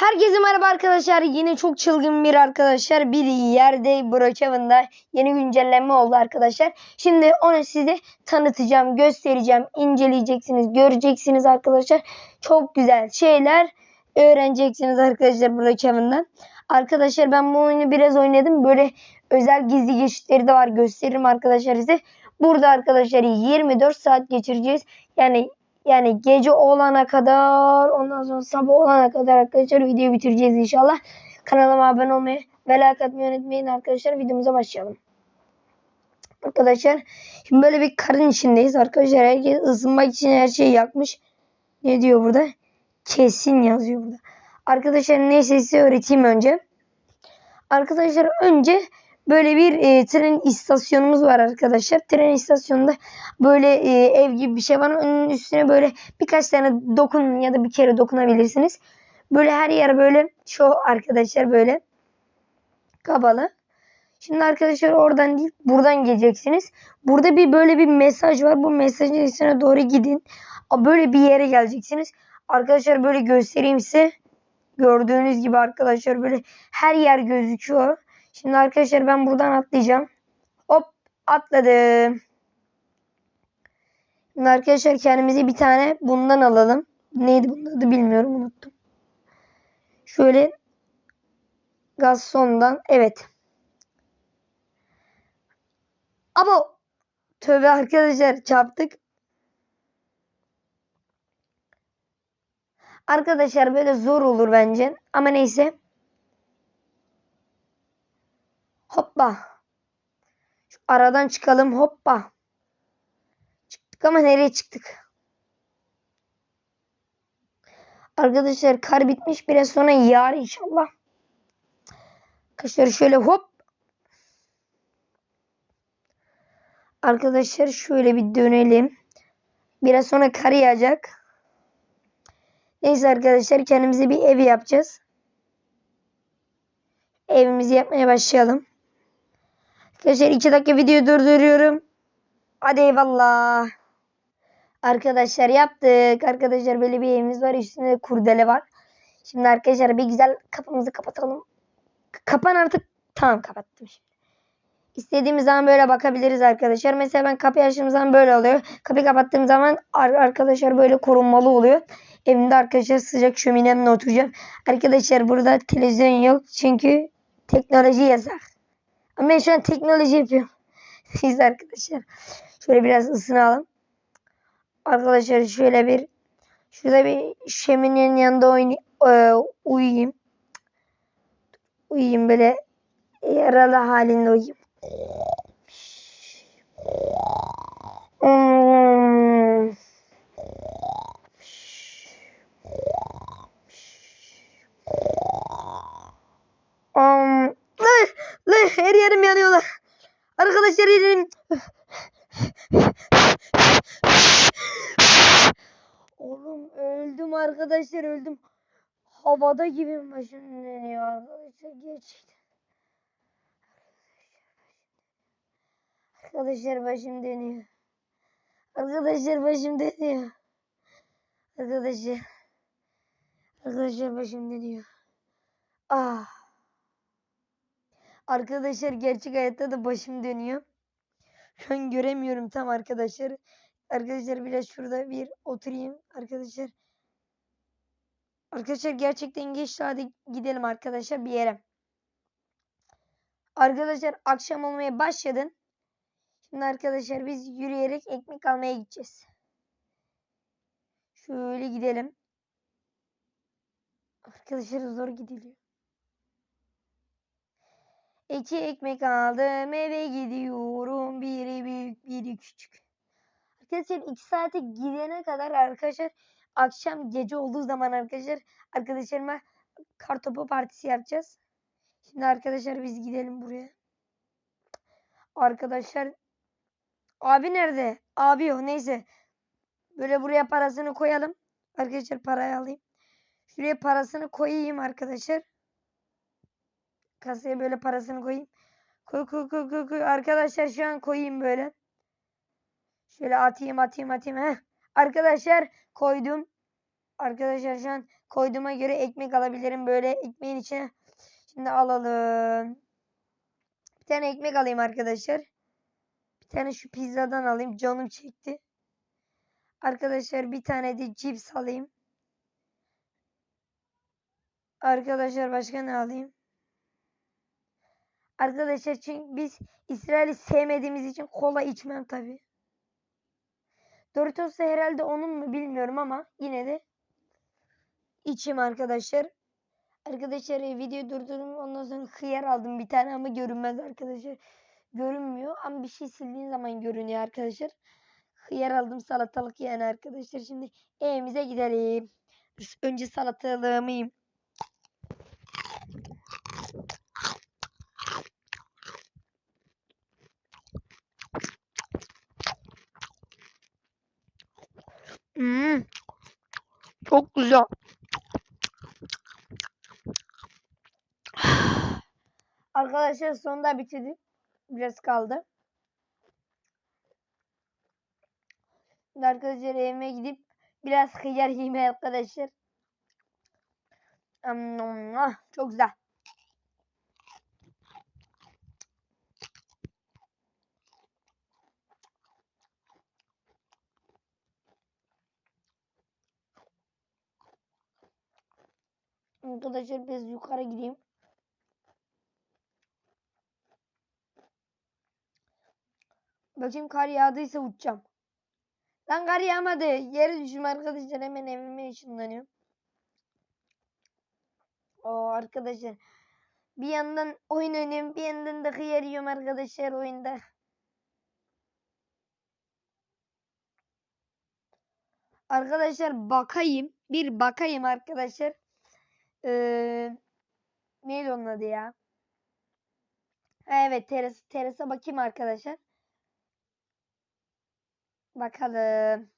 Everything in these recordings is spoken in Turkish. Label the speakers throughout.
Speaker 1: Herkese merhaba arkadaşlar. Yine çok çılgın bir arkadaşlar. Bir yerde Brookhaven'da yeni güncellenme oldu arkadaşlar. Şimdi onu size tanıtacağım, göstereceğim, inceleyeceksiniz, göreceksiniz arkadaşlar. Çok güzel şeyler öğreneceksiniz arkadaşlar Brookhaven'dan. Arkadaşlar ben bu oyunu biraz oynadım. Böyle özel gizli geçitleri de var. Gösteririm arkadaşlar size. Burada arkadaşlar 24 saat geçireceğiz. Yani yani gece olana kadar ondan sonra sabah olana kadar arkadaşlar videoyu bitireceğiz inşallah. Kanalıma abone olmayı ve like atmayı unutmayın arkadaşlar. Videomuza başlayalım. Arkadaşlar şimdi böyle bir karın içindeyiz. Arkadaşlar herkes ısınmak için her şeyi yakmış. Ne diyor burada? Kesin yazıyor burada. Arkadaşlar neyse size öğreteyim önce. Arkadaşlar önce böyle bir e, tren istasyonumuz var arkadaşlar. Tren istasyonunda böyle e, ev gibi bir şey var. Onun üstüne böyle birkaç tane dokun ya da bir kere dokunabilirsiniz. Böyle her yer böyle şu arkadaşlar böyle kapalı. Şimdi arkadaşlar oradan değil buradan geleceksiniz. Burada bir böyle bir mesaj var. Bu mesajın üstüne doğru gidin. Böyle bir yere geleceksiniz. Arkadaşlar böyle göstereyim size. Gördüğünüz gibi arkadaşlar böyle her yer gözüküyor. Şimdi arkadaşlar ben buradan atlayacağım. Hop atladım. Şimdi arkadaşlar kendimize bir tane bundan alalım. Neydi bunun adı bilmiyorum unuttum. Şöyle Gasson'dan evet. Ama tövbe arkadaşlar çarptık. Arkadaşlar böyle zor olur bence. Ama neyse. Hoppa. Şu aradan çıkalım hoppa. Çıktık ama nereye çıktık? Arkadaşlar kar bitmiş biraz sonra yağar inşallah. Arkadaşlar şöyle hop. Arkadaşlar şöyle bir dönelim. Biraz sonra kar yağacak. Neyse arkadaşlar kendimize bir ev yapacağız. Evimizi yapmaya başlayalım. Arkadaşlar 2 dakika videoyu durduruyorum. Hadi eyvallah. Arkadaşlar yaptık. Arkadaşlar böyle bir evimiz var. Üstünde de kurdele var. Şimdi arkadaşlar bir güzel kapımızı kapatalım. Kapan artık. Tamam kapattım şimdi. İstediğimiz zaman böyle bakabiliriz arkadaşlar. Mesela ben kapıyı açtığım zaman böyle oluyor. Kapıyı kapattığım zaman arkadaşlar böyle korunmalı oluyor. Evimde arkadaşlar sıcak şöminemle oturacağım. Arkadaşlar burada televizyon yok. Çünkü teknoloji yasak. Ama ben şu an teknoloji yapıyorum. Siz arkadaşlar. Şöyle biraz ısınalım. Arkadaşlar şöyle bir şurada bir şöminenin yanında oynay e, uyuyayım. Uyuyayım böyle yaralı halinde uyuyayım. Hmm. Um, lan, lan, her yerim yanıyorlar. Arkadaşlar her yerim. Oğlum öldüm arkadaşlar öldüm. Havada gibi başım dönüyor arkadaşlar gerçekten. Arkadaşlar başım dönüyor. Arkadaşlar başım dönüyor. Arkadaşlar. Arkadaşlar başım dönüyor. Ah. Arkadaşlar gerçek hayatta da başım dönüyor. Şu an göremiyorum tam arkadaşlar. Arkadaşlar biraz şurada bir oturayım arkadaşlar. Arkadaşlar gerçekten geçti hadi gidelim arkadaşlar bir yere. Arkadaşlar akşam olmaya başladın. Şimdi arkadaşlar biz yürüyerek ekmek almaya gideceğiz. Şöyle gidelim. Arkadaşlar zor gidiliyor. İki ekmek aldım eve gidiyorum. Biri büyük biri küçük. Arkadaşlar iki saate gidene kadar arkadaşlar akşam gece olduğu zaman arkadaşlar arkadaşlarıma kartopu partisi yapacağız. Şimdi arkadaşlar biz gidelim buraya. Arkadaşlar abi nerede? Abi yok neyse. Böyle buraya parasını koyalım. Arkadaşlar parayı alayım. Şuraya parasını koyayım arkadaşlar. Kasaya böyle parasını koyayım. Koy koy koy koy koy. Arkadaşlar şu an koyayım böyle. Şöyle atayım atayım atayım. Heh. Arkadaşlar koydum. Arkadaşlar şu an koyduğuma göre ekmek alabilirim. Böyle ekmeğin içine şimdi alalım. Bir tane ekmek alayım arkadaşlar. Bir tane şu pizzadan alayım. Canım çekti. Arkadaşlar bir tane de cips alayım. Arkadaşlar başka ne alayım? Arkadaşlar çünkü biz İsrail'i sevmediğimiz için kola içmem tabi. Doritos da herhalde onun mu bilmiyorum ama yine de içim arkadaşlar. Arkadaşlar e, video durdurdum ondan sonra hıyar aldım bir tane ama görünmez arkadaşlar. Görünmüyor ama bir şey sildiğin zaman görünüyor arkadaşlar. Hıyar aldım salatalık yani arkadaşlar. Şimdi evimize gidelim. Önce salatalığımı yiyeyim. Çok güzel. Arkadaşlar sonunda bitirdim. Biraz kaldı. Arkadaşlar evime gidip biraz hıyar yiyeyim arkadaşlar. Ah, Çok güzel. Arkadaşlar biraz yukarı gideyim. Bakayım kar yağdıysa uçacağım. Lan kar yağmadı. Yere düştüm arkadaşlar. Hemen evime ışınlanıyorum. Oo arkadaşlar. Bir yandan oyun oynuyorum. Bir yandan da hıyar yiyorum arkadaşlar oyunda. Arkadaşlar bakayım. Bir bakayım arkadaşlar. Ee, neydi onun adı ya? Evet teras, terasa bakayım arkadaşlar. Bakalım.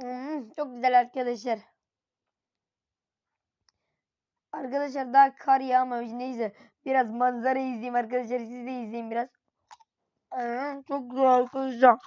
Speaker 1: Hmm, çok güzel arkadaşlar. Arkadaşlar daha kar yağmamış. Neyse biraz manzara izleyeyim arkadaşlar. Siz de izleyin biraz. Hmm, çok güzel arkadaşlar.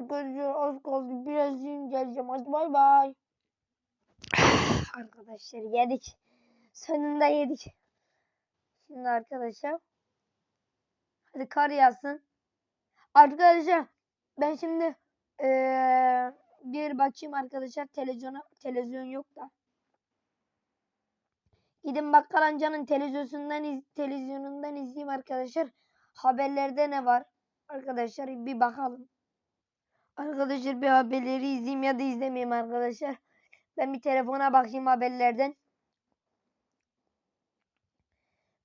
Speaker 1: Arkadaşlar az kaldı. Biraz yiyeyim geleceğim. Hadi bay bay. Arkadaşlar yedik. Sonunda yedik. Şimdi arkadaşlar. Hadi kar yağsın. Arkadaşlar ben şimdi eee, bir bakayım arkadaşlar televizyona televizyon yok da. Gidin bakkal amcanın televizyonundan iz, televizyonundan izleyeyim arkadaşlar. Haberlerde ne var? Arkadaşlar bir bakalım. Arkadaşlar bir haberleri izleyeyim ya da izlemeyeyim arkadaşlar. Ben bir telefona bakayım haberlerden.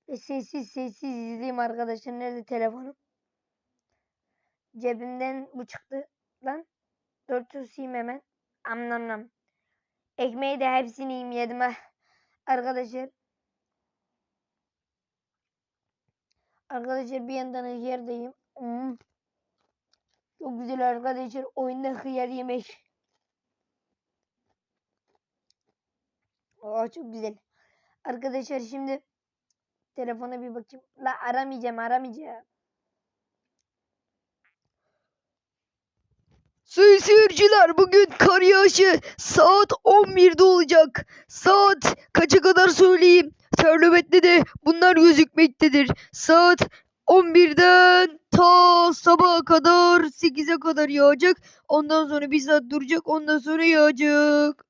Speaker 1: Ve sessiz sessiz izleyeyim arkadaşlar. Nerede telefonum? Cebimden bu çıktı lan. Dört yiyeyim hemen. Am nam nam. Ekmeği de hepsini yiyeyim yedim ha. Arkadaşlar. Arkadaşlar bir yandan yerdeyim. Hmm. Çok güzel arkadaşlar. Oyunda hıyar yemek. Oo, çok güzel. Arkadaşlar şimdi telefona bir bakayım. La aramayacağım aramayacağım.
Speaker 2: Sayın seyirciler bugün kar yağışı saat 11'de olacak. Saat kaça kadar söyleyeyim. Termometre de bunlar gözükmektedir. Saat 11'den ta sabaha kadar 8'e kadar yağacak. Ondan sonra bir saat duracak. Ondan sonra yağacak.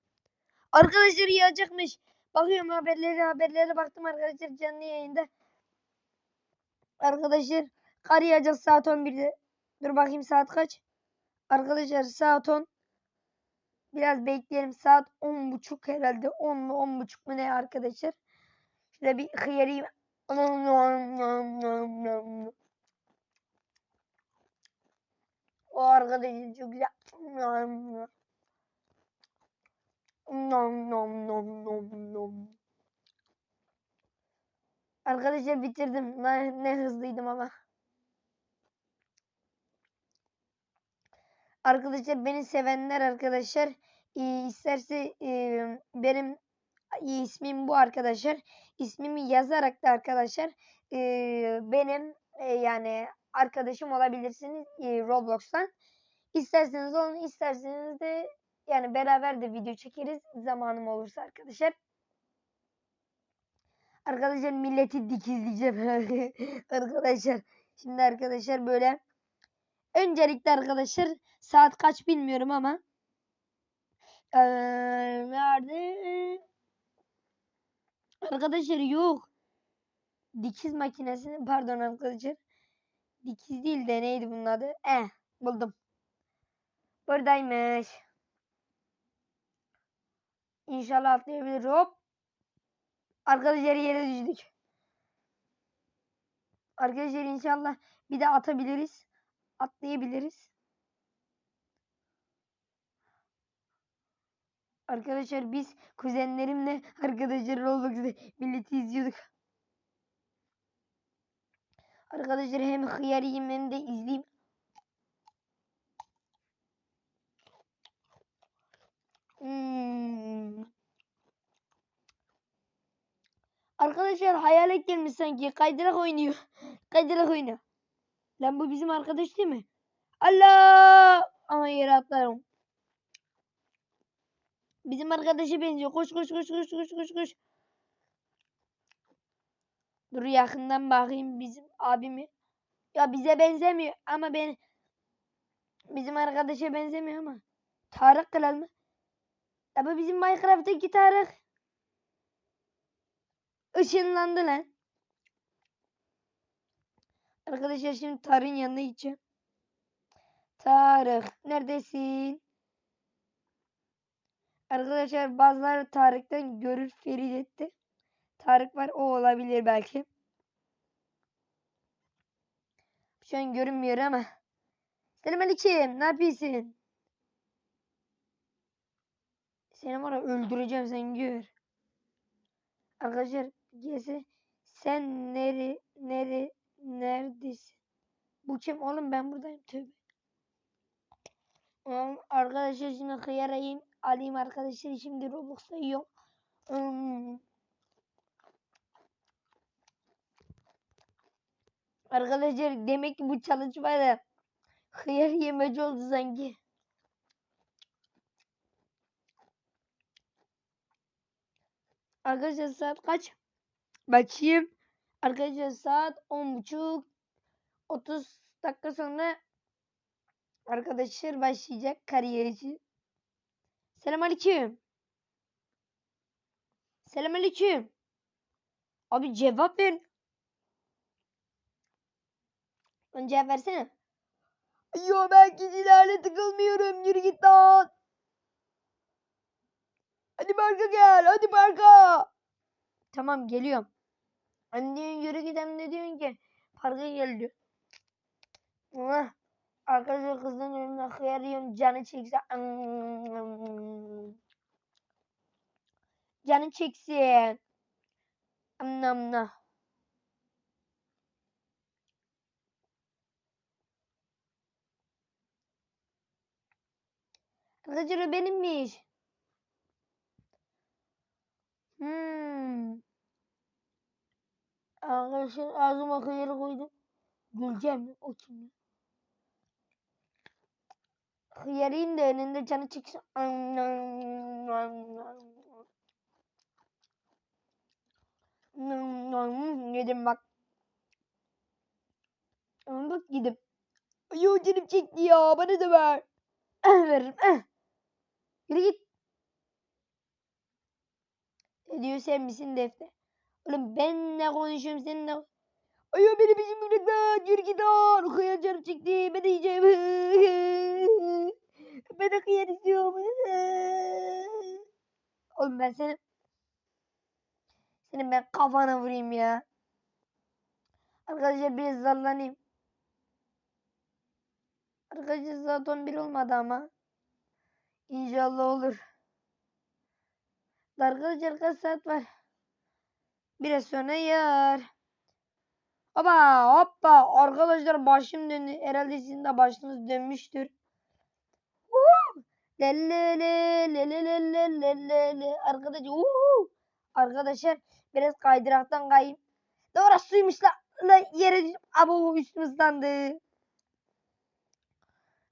Speaker 1: Arkadaşlar yağacakmış. Bakıyorum haberlere haberlere baktım arkadaşlar canlı yayında. Arkadaşlar kar yağacak saat 11'de. Dur bakayım saat kaç? Arkadaşlar saat 10. Biraz bekleyelim. Saat 10.30 herhalde. 10 mu 10.30 mu ne arkadaşlar? Şöyle bir hıyarayım. O arkadaşlar çok güzel. Nom nom nom nom nom. Arkadaşlar bitirdim. Ne, ne hızlıydım ama. Arkadaşlar beni sevenler arkadaşlar e, isterse e, benim ismim bu arkadaşlar. İsmimi yazarak da arkadaşlar e, benim e, yani arkadaşım olabilirsiniz e, Roblox'tan. İsterseniz olun, isterseniz de yani beraber de video çekeriz zamanım olursa arkadaşlar. Arkadaşlar milleti dikizleyeceğim. arkadaşlar şimdi arkadaşlar böyle öncelikle arkadaşlar saat kaç bilmiyorum ama eee, nerede? Arkadaşlar yok. Dikiz makinesi pardon arkadaşlar. Dikiz değil de neydi bunun adı? Eh buldum. Buradaymış. İnşallah atlayabilir. Hop. Arkadaşlar yere düştük. Arkadaşlar inşallah bir de atabiliriz. Atlayabiliriz. Arkadaşlar biz kuzenlerimle arkadaşlar Roblox'ta milleti izliyorduk. Arkadaşlar hem hıyar yiyeyim hem de izleyeyim. Hmm. Arkadaşlar hayalet gelmiş sanki. Kaydırak oynuyor. Kaydırak oynuyor. Lan bu bizim arkadaş değil mi? Allah! Ama yere atlarım. Bizim arkadaşa benziyor. Koş koş koş koş koş koş koş. Dur yakından bakayım bizim abimi. Ya bize benzemiyor ama ben bizim arkadaşa benzemiyor ama. Tarık Kral mı? Ya bu bizim Minecraft'taki Tarık. Işınlandı lan. Arkadaşlar şimdi Tarık'ın yanına gideceğim. Tarık neredesin? Arkadaşlar bazıları Tarık'tan görür Ferit etti. Tarık var o olabilir belki. Şu an görünmüyor ama. Selamünaleyküm. Ne yapıyorsun? Seni var öldüreceğim sen gör. Arkadaşlar gelse sen nere nere neredesin? Bu kim oğlum ben buradayım tövbe. Oğlum, Arkadaşlar şimdi hıyarayım alayım arkadaşlar şimdi Roblox'ta yiyorum. Hmm. Arkadaşlar demek ki bu challenge var ya hıyar yemeci oldu sanki. Arkadaşlar saat kaç? Bakayım. Arkadaşlar saat on buçuk. 30 dakika sonra arkadaşlar başlayacak kariyer için. Selamünaleyküm. Selamünaleyküm. Abi cevap ver. Lan cevap versene. Yo ben kişilerle tıkılmıyorum. Yürü git lan. Hadi parka gel. Hadi parka. Tamam geliyorum. Diyorsun yürü hem de diyorsun ki parka gel diyor. Ah, Arkadaşlar kızın önüne hıyar yiyorum canı çekse. Canı çeksin. Namna. Arkadaşlar benimmiş. Hmm. Arkadaşlar ağzıma hıyarı koydum. Güleceğim o kim? Hıyarayım da önünde canı çıksın. Yedim bak. Bak yedim. Yo canım çekti ya bana da ver. Veririm. Eh. Yürü git. Ne diyor sen misin defne? Oğlum ben ne konuşuyorum sen ne? Ayo beni bizim bırak yürü git lan. Hıyar canım çekti ben de yiyeceğim. ben de hıyar istiyorum. Oğlum ben seni senin ben kafana vurayım ya. Arkadaşlar biraz zarlanayım. Arkadaşlar saat 11 olmadı ama. İnşallah olur. Arkadaşlar kaç saat var? Biraz sonra yar. Ama hoppa arkadaşlar başım döndü. Herhalde sizin de başınız dönmüştür. Arkadaşlar uhu. Arkadaşlar biraz kaydıraktan kayayım. Doğru suymuş la, la yere abo üstüm.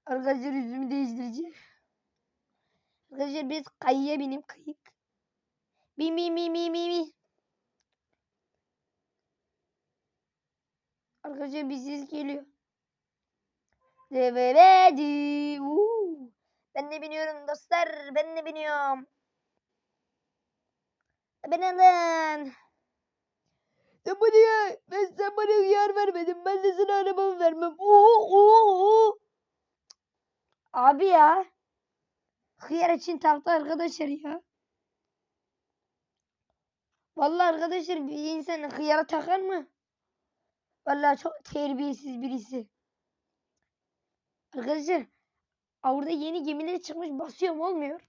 Speaker 1: Arkadaşlar yüzümü değiştireceğim. Arkadaşlar biz kayıya bineyim kayık. Bim bim bim bim bim. Arkadaşlar bir ses geliyor. Devedi. Ben de biniyorum dostlar. Ben de biniyorum. Ben alın.
Speaker 2: Sen bana ya, ben sen bana yer vermedin. Ben de sana arabamı vermem. Oo, oo, oo.
Speaker 1: Abi ya. Hıyar için taktı arkadaşlar ya. Vallahi arkadaşlar bir insan hıyara takar mı? Vallahi çok terbiyesiz birisi. Arkadaşlar orada yeni gemiler çıkmış basıyorum olmuyor.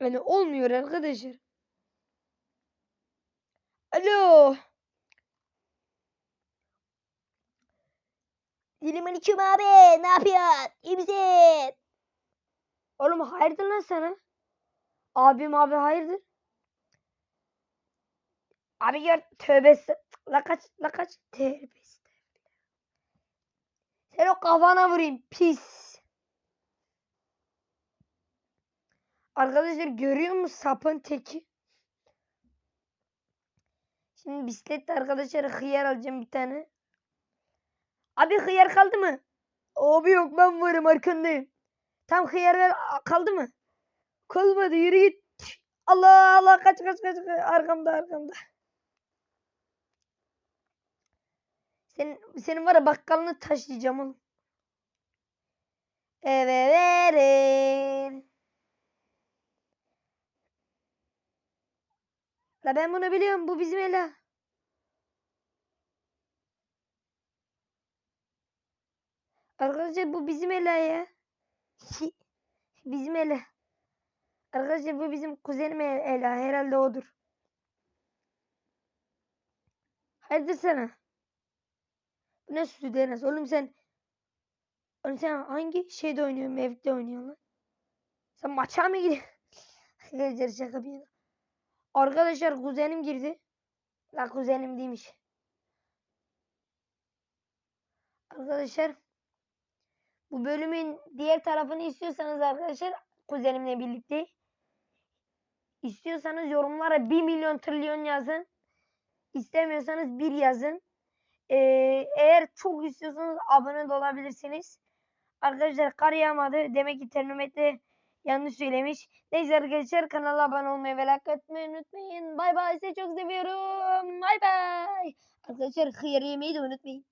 Speaker 1: Yani olmuyor arkadaşlar. Alo. Dilim aleyküm abi. Ne yapıyorsun? İyi misin? Oğlum hayırdır lan sana? Abim abi hayırdır? Abi gör tövbe est- la kaç la kaç tövbe estağfurullah. Sen o kafana vurayım pis. Arkadaşlar görüyor musun sapın teki? Şimdi bisikletle arkadaşlar hıyar alacağım bir tane. Abi hıyar kaldı mı? Abi yok ben varım arkandayım. Tam hıyar ver kaldı mı? Kalmadı yürü git. Allah Allah kaç kaç kaç. arkamda arkamda. Senin, senin var ya bakkalını taşıyacağım oğlum. Eve verin. La ben bunu biliyorum. Bu bizim Ela. Arkadaşlar bu bizim Ela ya. bizim Ela. Arkadaşlar bu bizim kuzenim El- Ela. Herhalde odur. Hayırdır sana? Ne sütü Enes? Oğlum sen Oğlum sen hangi şeyde oynuyorsun? Mevkide oynuyorsun lan? Sen maça mı gidiyorsun? Arkadaşlar şaka bir yana. Arkadaşlar kuzenim girdi. La kuzenim değilmiş. Arkadaşlar bu bölümün diğer tarafını istiyorsanız arkadaşlar kuzenimle birlikte istiyorsanız yorumlara 1 milyon trilyon yazın. İstemiyorsanız 1 yazın. Ee, eğer çok istiyorsanız abone de olabilirsiniz. Arkadaşlar kar yağmadı. Demek ki termometre yanlış söylemiş. Neyse arkadaşlar kanala abone olmayı ve like atmayı unutmayın. Bay bay sizi çok seviyorum. Bay bay. Arkadaşlar hıyar yemeyi de unutmayın.